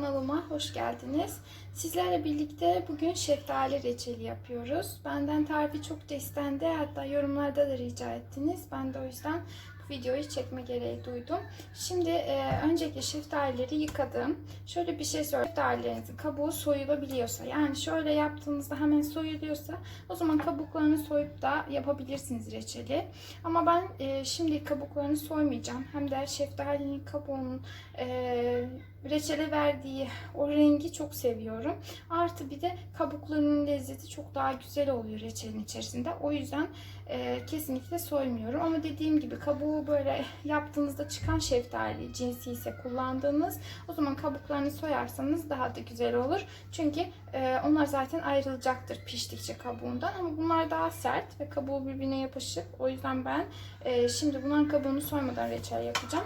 kanalıma hoş geldiniz. Sizlerle birlikte bugün şeftali reçeli yapıyoruz. Benden tarifi çok da istendi. Hatta yorumlarda da rica ettiniz. Ben de o yüzden bu videoyu çekme gereği duydum. Şimdi e, öncelikle şeftalileri yıkadım. Şöyle bir şey söyleyeyim. Şeftalilerinizin kabuğu soyulabiliyorsa yani şöyle yaptığınızda hemen soyuluyorsa o zaman kabuklarını soyup da yapabilirsiniz reçeli. Ama ben e, şimdi kabuklarını soymayacağım. Hem de şeftalinin kabuğunun e, reçele verdiği o rengi çok seviyorum. Artı bir de kabuklarının lezzeti çok daha güzel oluyor reçelin içerisinde. O yüzden e, kesinlikle soymuyorum. Ama dediğim gibi kabuğu böyle yaptığınızda çıkan şeftali cinsi ise kullandığınız o zaman kabuklarını soyarsanız daha da güzel olur. Çünkü e, onlar zaten ayrılacaktır piştikçe kabuğundan. Ama bunlar daha sert ve kabuğu birbirine yapışık. O yüzden ben e, şimdi bunların kabuğunu soymadan reçel yapacağım.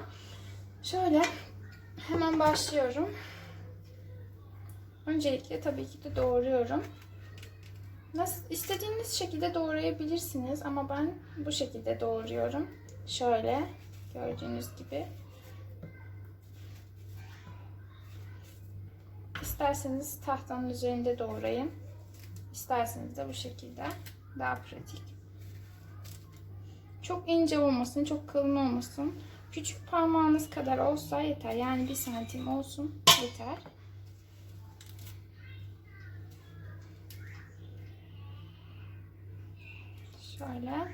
Şöyle Hemen başlıyorum. Öncelikle tabii ki de doğruyorum. Nasıl istediğiniz şekilde doğrayabilirsiniz ama ben bu şekilde doğruyorum. Şöyle gördüğünüz gibi. İsterseniz tahtanın üzerinde doğrayın. İsterseniz de bu şekilde daha pratik. Çok ince olmasın, çok kalın olmasın. Küçük parmağınız kadar olsa yeter. Yani bir santim olsun yeter. Şöyle.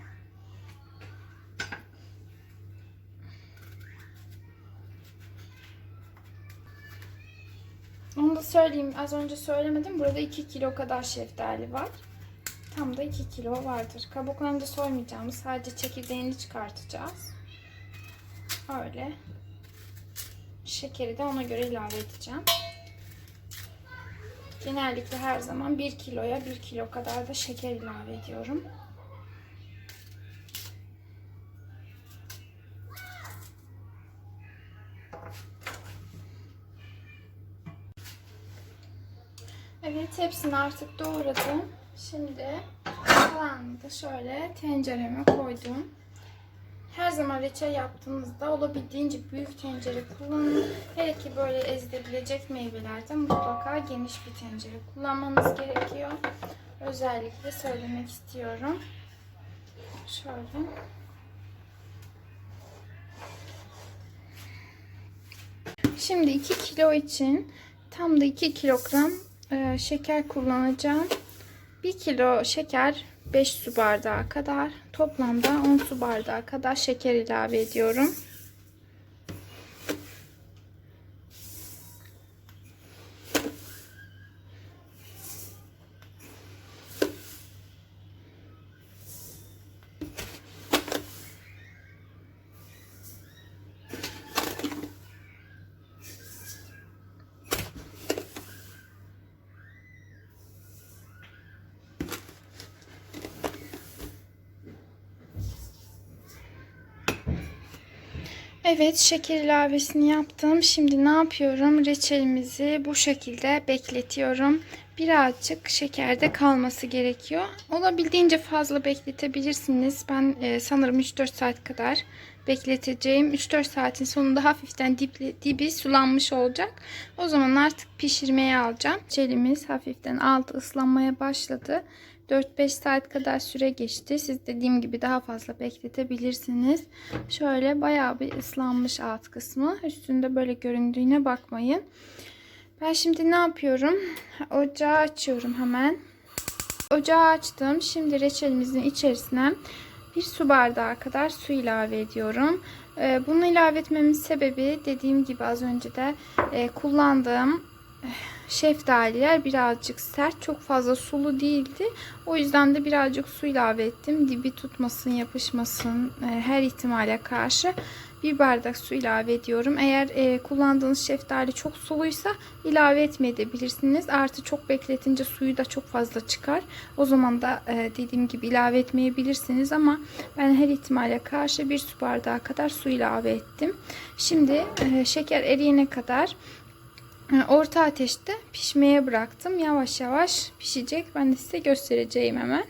Onu da söyleyeyim. Az önce söylemedim. Burada 2 kilo kadar şeftali var. Tam da 2 kilo vardır. Kabuklarını da soymayacağımız. Sadece çekirdeğini çıkartacağız. Öyle. Şekeri de ona göre ilave edeceğim. Genellikle her zaman 1 kiloya 1 kilo kadar da şeker ilave ediyorum. Evet hepsini artık doğradım. Şimdi kalanını da şöyle tencereme koydum. Her zaman reçel yaptığınızda olabildiğince büyük tencere kullanın. Hele ki böyle ezilebilecek meyvelerde mutlaka geniş bir tencere kullanmanız gerekiyor. Özellikle söylemek istiyorum. Şöyle. Şimdi 2 kilo için tam da 2 kilogram e, şeker kullanacağım. 1 kilo şeker 5 su bardağı kadar toplamda 10 su bardağı kadar şeker ilave ediyorum. Evet şeker ilavesini yaptım. Şimdi ne yapıyorum? Reçelimizi bu şekilde bekletiyorum. Birazcık şekerde kalması gerekiyor. Olabildiğince fazla bekletebilirsiniz. Ben e, sanırım 3-4 saat kadar bekleteceğim. 3-4 saatin sonunda hafiften dibi, dibi sulanmış olacak. O zaman artık pişirmeye alacağım. Reçelimiz hafiften altı ıslanmaya başladı. 4-5 saat kadar süre geçti. Siz dediğim gibi daha fazla bekletebilirsiniz. Şöyle bayağı bir ıslanmış alt kısmı. Üstünde böyle göründüğüne bakmayın. Ben şimdi ne yapıyorum? Ocağı açıyorum hemen. Ocağı açtım. Şimdi reçelimizin içerisine bir su bardağı kadar su ilave ediyorum. Ee, bunu ilave etmemin sebebi dediğim gibi az önce de e, kullandığım şeftaliler birazcık sert. Çok fazla sulu değildi. O yüzden de birazcık su ilave ettim. Dibi tutmasın, yapışmasın e, her ihtimale karşı bir bardak su ilave ediyorum. Eğer e, kullandığınız şeftali çok suluysa ilave etmeyebilirsiniz. Artı çok bekletince suyu da çok fazla çıkar. O zaman da e, dediğim gibi ilave etmeyebilirsiniz ama ben her ihtimale karşı bir su bardağı kadar su ilave ettim. Şimdi şeker eriyene kadar orta ateşte pişmeye bıraktım. Yavaş yavaş pişecek. Ben de size göstereceğim hemen.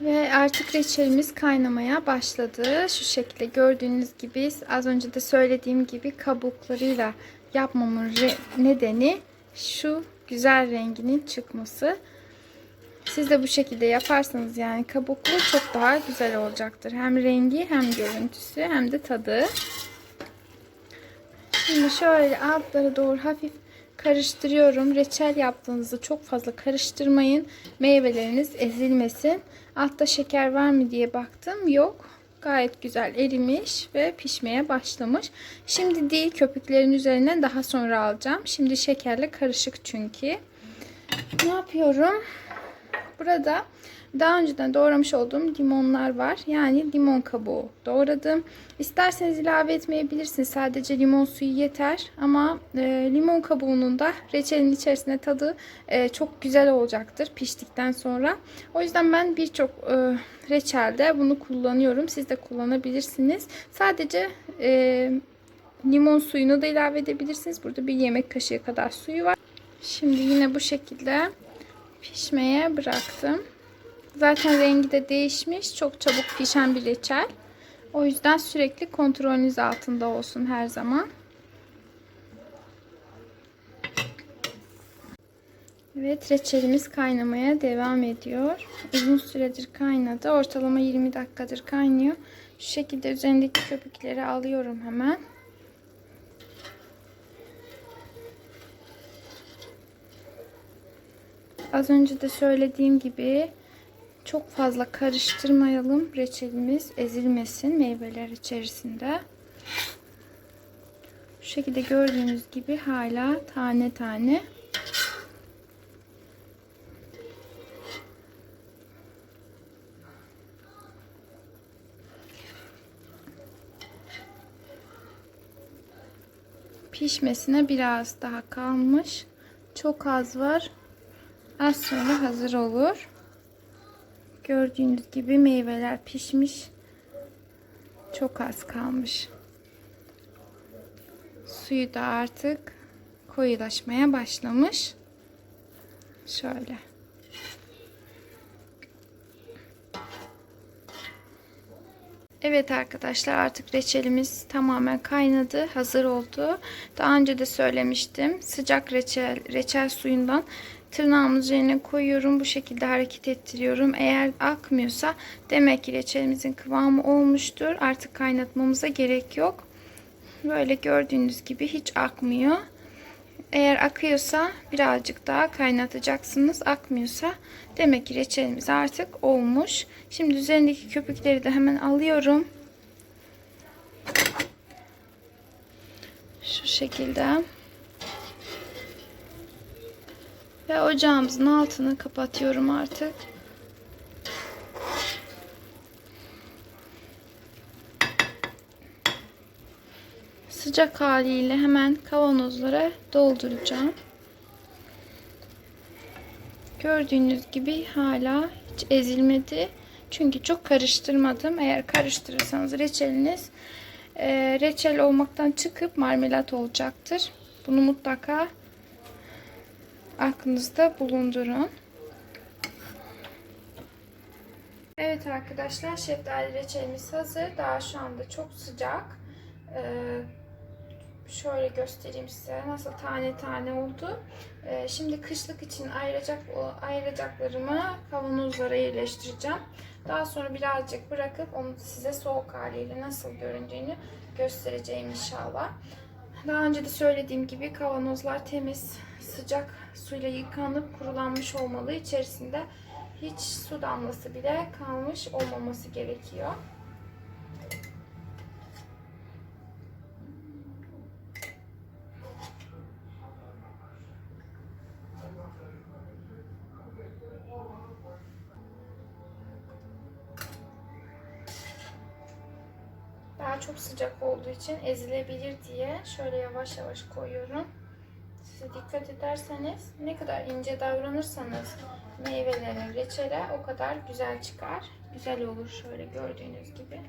Ve artık reçelimiz kaynamaya başladı. Şu şekilde gördüğünüz gibi az önce de söylediğim gibi kabuklarıyla yapmamın nedeni şu güzel renginin çıkması. Siz de bu şekilde yaparsanız yani kabuklu çok daha güzel olacaktır. Hem rengi hem görüntüsü hem de tadı. Şimdi şöyle altlara doğru hafif karıştırıyorum. Reçel yaptığınızda çok fazla karıştırmayın. Meyveleriniz ezilmesin. Altta şeker var mı diye baktım. Yok. Gayet güzel erimiş ve pişmeye başlamış. Şimdi değil köpüklerin üzerine daha sonra alacağım. Şimdi şekerle karışık çünkü. Ne yapıyorum? Burada daha önceden doğramış olduğum limonlar var. Yani limon kabuğu doğradım. İsterseniz ilave etmeyebilirsiniz. Sadece limon suyu yeter. Ama e, limon kabuğunun da reçelin içerisine tadı e, çok güzel olacaktır piştikten sonra. O yüzden ben birçok e, reçelde bunu kullanıyorum. Siz de kullanabilirsiniz. Sadece e, limon suyunu da ilave edebilirsiniz. Burada bir yemek kaşığı kadar suyu var. Şimdi yine bu şekilde pişmeye bıraktım. Zaten rengi de değişmiş. Çok çabuk pişen bir reçel. O yüzden sürekli kontrolünüz altında olsun her zaman. Evet reçelimiz kaynamaya devam ediyor. Uzun süredir kaynadı. Ortalama 20 dakikadır kaynıyor. Şu şekilde üzerindeki köpükleri alıyorum hemen. Az önce de söylediğim gibi çok fazla karıştırmayalım. Reçelimiz ezilmesin meyveler içerisinde. Bu şekilde gördüğünüz gibi hala tane tane. Pişmesine biraz daha kalmış. Çok az var. Az sonra hazır olur. Gördüğünüz gibi meyveler pişmiş. Çok az kalmış. Suyu da artık koyulaşmaya başlamış. Şöyle. Evet arkadaşlar artık reçelimiz tamamen kaynadı. Hazır oldu. Daha önce de söylemiştim. Sıcak reçel, reçel suyundan tırnağımın üzerine koyuyorum. Bu şekilde hareket ettiriyorum. Eğer akmıyorsa demek ki reçelimizin kıvamı olmuştur. Artık kaynatmamıza gerek yok. Böyle gördüğünüz gibi hiç akmıyor. Eğer akıyorsa birazcık daha kaynatacaksınız. Akmıyorsa demek ki reçelimiz artık olmuş. Şimdi üzerindeki köpükleri de hemen alıyorum. Şu şekilde. Ve ocağımızın altını kapatıyorum artık. Sıcak haliyle hemen kavanozlara dolduracağım. Gördüğünüz gibi hala hiç ezilmedi. Çünkü çok karıştırmadım. Eğer karıştırırsanız reçeliniz e, reçel olmaktan çıkıp marmelat olacaktır. Bunu mutlaka aklınızda bulundurun. Evet arkadaşlar şeftali reçelimiz hazır. Daha şu anda çok sıcak. Ee, şöyle göstereyim size nasıl tane tane oldu. Ee, şimdi kışlık için ayıracak ayıracaklarımı kavanozlara yerleştireceğim. Daha sonra birazcık bırakıp onu size soğuk haliyle nasıl göründüğünü göstereceğim inşallah. Daha önce de söylediğim gibi kavanozlar temiz, sıcak suyla yıkanıp kurulanmış olmalı. İçerisinde hiç su damlası bile kalmış olmaması gerekiyor. Daha çok sıcak olduğu için ezilebilir diye şöyle yavaş yavaş koyuyorum. Size dikkat ederseniz ne kadar ince davranırsanız meyvelere, reçele o kadar güzel çıkar. Güzel olur şöyle gördüğünüz gibi.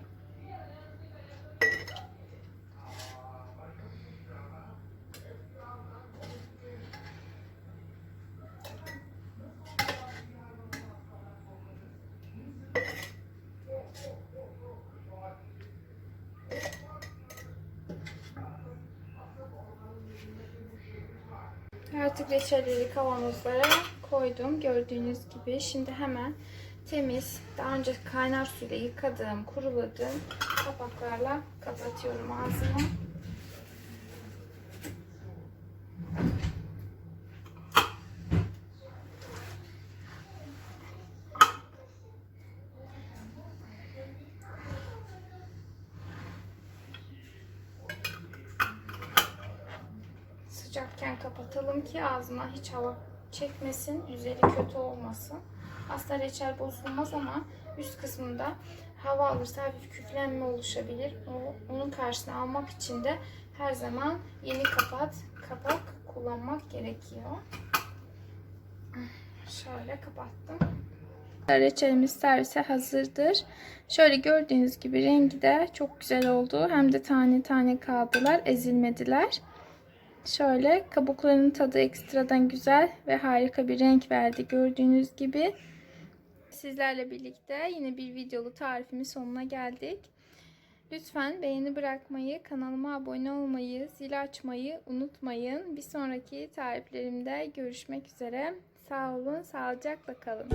Artık reçelleri kavanozlara koydum. Gördüğünüz gibi. Şimdi hemen temiz, daha önce kaynar suyla yıkadığım, kuruladığım kapaklarla kapatıyorum ağzını. Kapatalım ki ağzına hiç hava çekmesin, üzeri kötü olmasın. Aslında reçel bozulmaz ama üst kısmında hava alırsa hafif küflenme oluşabilir. Onun karşısına almak için de her zaman yeni kapat, kapak kullanmak gerekiyor. Şöyle kapattım. Reçelimiz servise hazırdır. Şöyle gördüğünüz gibi rengi de çok güzel oldu. Hem de tane tane kaldılar, ezilmediler. Şöyle kabuklarının tadı ekstradan güzel ve harika bir renk verdi gördüğünüz gibi. Sizlerle birlikte yine bir videolu tarifimin sonuna geldik. Lütfen beğeni bırakmayı, kanalıma abone olmayı, zil açmayı unutmayın. Bir sonraki tariflerimde görüşmek üzere. Sağ olun, sağlıcakla kalın.